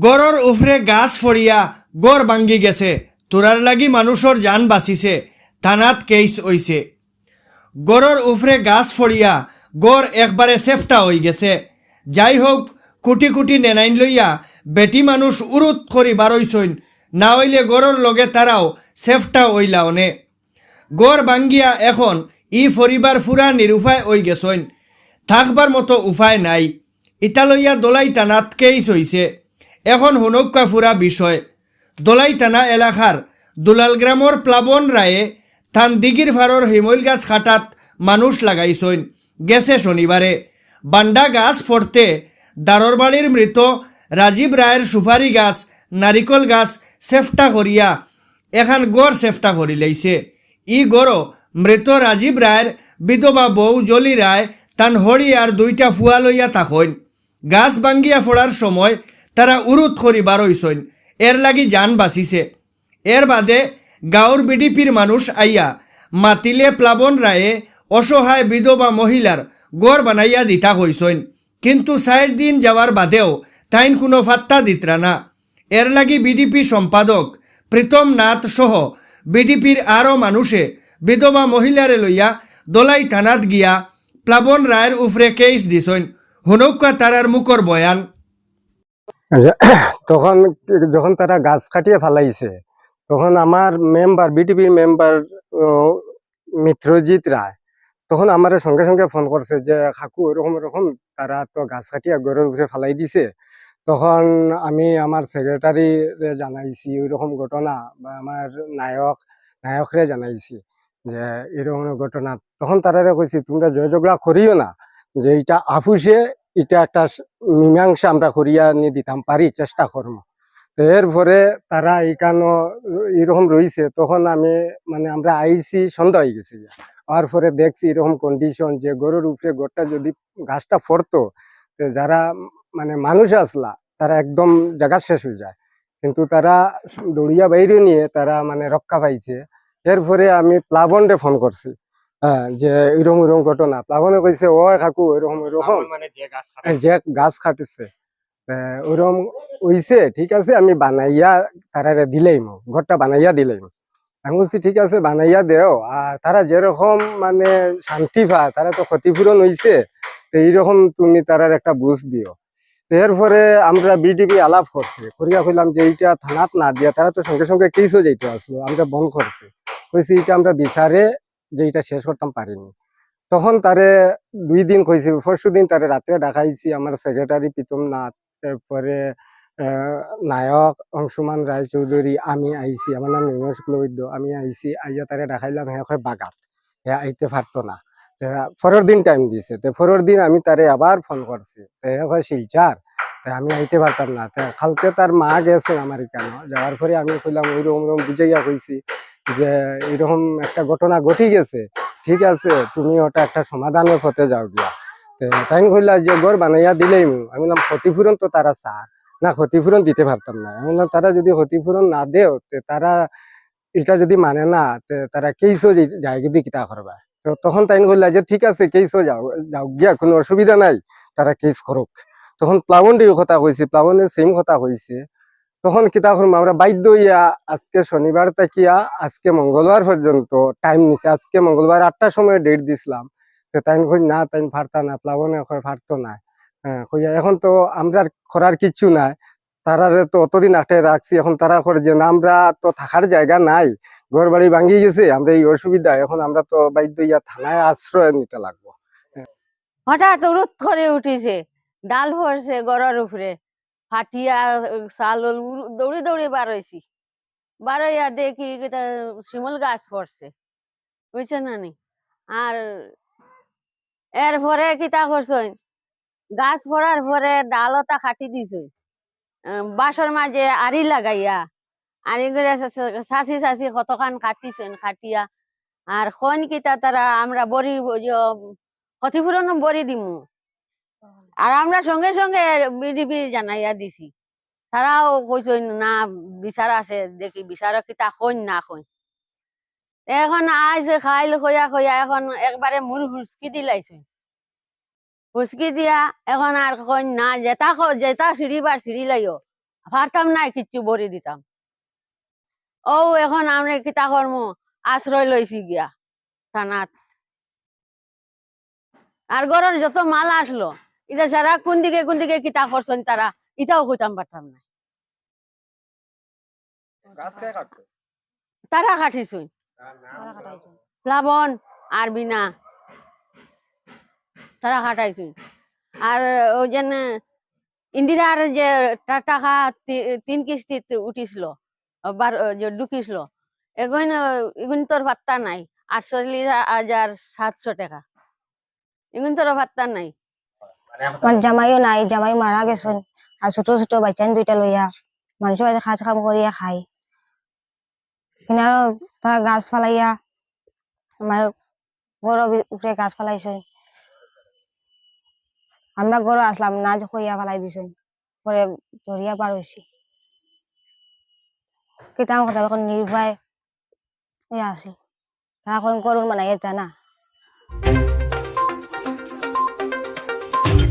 গড়র উফরে গাছ ফড়িয়া গড় ভাঙ্গি গেছে, তোরার লাগি মানুষের জান বাঁচিছে, থানাত কেস হইছে গড়র উফরে গাছ ফড়িয়া গড় একবারে সেফটা হয়ে গেছে। যাই হোক কুটি কুটি নেনাইন লইয়া বেটি মানুষ উরুত করি বারইছইন না হইলে গড়র লগে তারাও সেফটা হইলা অনে। গড় ভাঙ্গিয়া এখন ই ফরিবার ফুরা নিরুপায় হই গেছইন। থাকবার মতো উপায় নাই। ইটা লইয়া দোলাই টানাত কেইস হইছে এখন হুনক্কা ফুরা বিষয়। দোলাই টানা এলাকার দুলাল গ্রামর প্লাবন রায়ে থান দিগির ভারর হিমইল গাছ খাটাত মানুষ লাগাইছইন। গেছে শনিবারে বান্ডা গাছ ফরতে দারর বাড়ির মৃত রাজীব রায়ের সুপারি গাছ নারিকল গাছ সেফটা করিয়া এখান গড় সেফটা করি লাইছে ই গড় মৃত রাজীব রায়ের বিধবা বউ জলি রায় তান হরি আর দুইটা ফুয়া লইয়া তাকইন। গাছ ভাঙ্গিয়া ফোড়ার সময় তারা উরুত করি বারইছইন এর লাগি যান বাঁচিছে। এর বাদে গাঁওর বিডিপির মানুষ আইয়া মাতিলে প্লাবন রায়ে অসহায় বিধবা মহিলার গড় বানাইয়া দিতা হইছইন কিন্তু ষাট দিন যাওয়ার বাদেও তাইন কোনো ফাত্তা দিতরা না। এর লাগি বিডিপি সম্পাদক প্রীতম নাথ সহ বিডিপির আরও মানুষে বিধবা মহিলারে লইয়া দলাই থানাত গিয়া প্লাবন রায়ের উফরে কেস দিছইন হুনৌকা তারার মুখর বয়ান। তখন যখন তারা গাছ কাটিয়ে ফেলাইছে, তখন আমার member BTP member Mitrajit Roy, তখন আমার সঙ্গে সঙ্গে ফোন করছে যে, কাকু, এরকম এরকম, তারা তো গাছ কাটিয়া গড়ের উপরে ফেলাই দিছে। তখন আমি আমার সেক্রেটারি জানাইছি, ওইরকম ঘটনা। বা আমার নায়ক, নায়করে জানাইছি যে, এরকম ঘটনা। তখন তারা কইছি, তোমরা জয় ঝগড়া করিও না, যে এটা আফুসে এটা একটা মীমাংসা আমরা করিয়া নিয়ে দিতাম, পারি, চেষ্টা করব এরপরে তারা এইখানো, এরকম রয়েছে তখন আমি মানে আমরা আইসি সন্ধ্যা হয়ে গেছি আর পরে দেখছি এরকম কন্ডিশন যে গরুর উপরে গোটা যদি গাছটা ফরতো যারা মানে মানুষ আসলা, তারা একদম জায়গা শেষ হয়ে যায়। কিন্তু তারা দড়িয়া বাইরে নিয়ে তারা মানে রক্ষা পাইছে। এরপরে আমি প্লাবনরে ফোন করছি। হ্যাঁ যে এরকম এরকম ঘটনা। প্লাবনে কইছে ও কাকু এরকম এরকম। মানে যে গাছ যে গাছ কাটিছে। আহ, ওরম হইছে ঠিক আছে আমি বানাইয়া তারারে দিলেইম। ঘরটা বানাইয়া দিলেইম। আমি বলছি ঠিক আছে বানাইয়া দেও। আর তারা যেরকম মানে শান্তি পা তারা তো ক্ষতিপূরণ হইছে তো এইরকম তুমি তারার একটা বুঝ দিও। এরপরে আমরা বিডিপি আলাপ করছি। করিয়া কইলাম যে এইটা থানাত না দিয়া তারা তো সঙ্গে সঙ্গে কেসও যাইতে আসলো আমরা বন্ধ করছি। কইছি এটা আমরা বিচারে যে এটা শেষ করতাম পারিনি। তখন তারে দুই দিন কইছি পরশু দিন তারে রাত্রে ডাকাইছি আমার সেক্রেটারি প্রীতম নাথ তারপরে আহ, নায়ক অংশুমান রায় চৌধুরী আমি আইছি আমার নাম নিমেশ বৈদ্য আমি আইছি আইয়া তারে ডাকাইলাম হ্যাঁ কয় বাগাত হ্যাঁ আইতে পারতো না। তে পরের দিন টাইম দিছে তে পরের দিন আমি তারে আবার ফোন করছি হ্যাঁ কয় শিলচার আমি আইতে পারতাম না কালকে তার মা গেছে আমার কেন? যাওয়ার পরে আমি কইলাম ওইরকম ওইরকম বুঝাইয়া কইছি। যে এরকম একটা ঘটনা ঘটি গেছে। ঠিক আছে, তুমি ওটা একটা সমাধানের পথে যাও গিয়া। তাই কইলা যে ঘর বানাইয়া দিলেই আমি বললাম, ক্ষতিপূরণ তো তারা চা না, ক্ষতিপূরণ দিতে পারতাম না। আমি বললাম, তারা যদি ক্ষতিপূরণ না দেও তারা এটা যদি মানে না তারা কেইসও যায় যদি কিতা করবা? তো তখন তাই কইলা যে, ঠিক আছে কেইসও যাও যাও গিয়া, কোনো অসুবিধা নাই। তারা কেস করুক। তখন প্লাবনটির কথা কইছে, প্লাবনের সেম কথা কইছে। তখন কিতা করব আমরা বাধ্য হইয়া আজকে শনিবার তাকিয়া, আজকে মঙ্গলবার পর্যন্ত টাইম নিছে। আজকে মঙ্গলবার আটটার সময় ডেট দিছিলাম। তো তাই কই না তাই ফারতা না, প্লাবনে ফারতো না। হ্যাঁ এখন তো আমরা করার কিচ্ছু নাই। তারারে তো অতদিন আটে রাখছি। এখন তারা করে যে না, আমরা তো থাকার জায়গা নাই। ঘর বাড়ি ভাঙ্গি গেছে, আমরা এই অসুবিধা। এখন আমরা তো বাধ্য হইয়া থানায় আশ্রয় নিতে লাগবো। হঠাৎ রুত করে উঠিছে। ডাল পড়ছে গড়ার উপরে। ফাটিয়া উড়- দৌড়ি দৌড়ি বার হয়েছি বার হইয়া দেখি এটা শিমল গাছ পড়ছে, বুঝছে না নি? আর এরপরে কিতা করছেন গাছ পড়ার পরে ডালতা কাটি দিছে বাসর মাঝে আড়ি লাগাইয়া, আড়ি করে চাচি চাচি কতখান কাটিছেন কাটিয়া, আর কইন কিতা তারা আমরা বড়ি ক্ষতিপূরণ বড়ি দিমু। আর আমরা সঙ্গে সঙ্গে বিডিপি জানাইয়া দিছি। তারাও কইছেন না, বিচার আছে, দেখি বিচার কিতা কইন, না কইন। এখন আইস খাইল খইয়া খইয়া এখন একবারে মূর হুসকি দিলাইছে হুসকি দিয়া এখন আর কইন, না যেটা যেটা সিঁড়িবার সিঁড়ি লাইও। পারতাম না কিচ্ছু বড়ি দিতাম। ও এখন আমরা কিতা কর্ম আশ্রয় লইছি গিয়া, থানাত। আর ঘরের যত মাল আসলো এটা সারা কোন দিকে কোন দিকে কিতা করছেন তারা ইটাও কইতাম পারতাম না। তারা কাটিছুন প্লাবন আর বিনা তারা কাটাইছুন আর ওই যে ইন্দিরার যে টাকা তিন কিস্তিতে উঠিছিল যে ঢুকিছিল এগুন এগুন তোর ভাত্তা নাই আটচল্লিশ হাজার সাতশো টাকা। এগুন তোর ভাত্তা নাই। আমার জামাইও নাই জামাই মারা গেছেন আর ছোট ছোট বাচ্চান দুইটা লইয়া মানুষের বাড়িতে কাজ কাম করিয়া খাই কিনা তারা গাছ ফালাইয়া আমার বড় উপরে গাছ ফালাইছেন আমরা গরু আসলাম, না কইয়া ফালাই দিছেন পরে ধরিয়া পার হয়েছি কিতাম কথা এখন নির্ভয় হইয়া আছি এখন গরুর মানে এটা না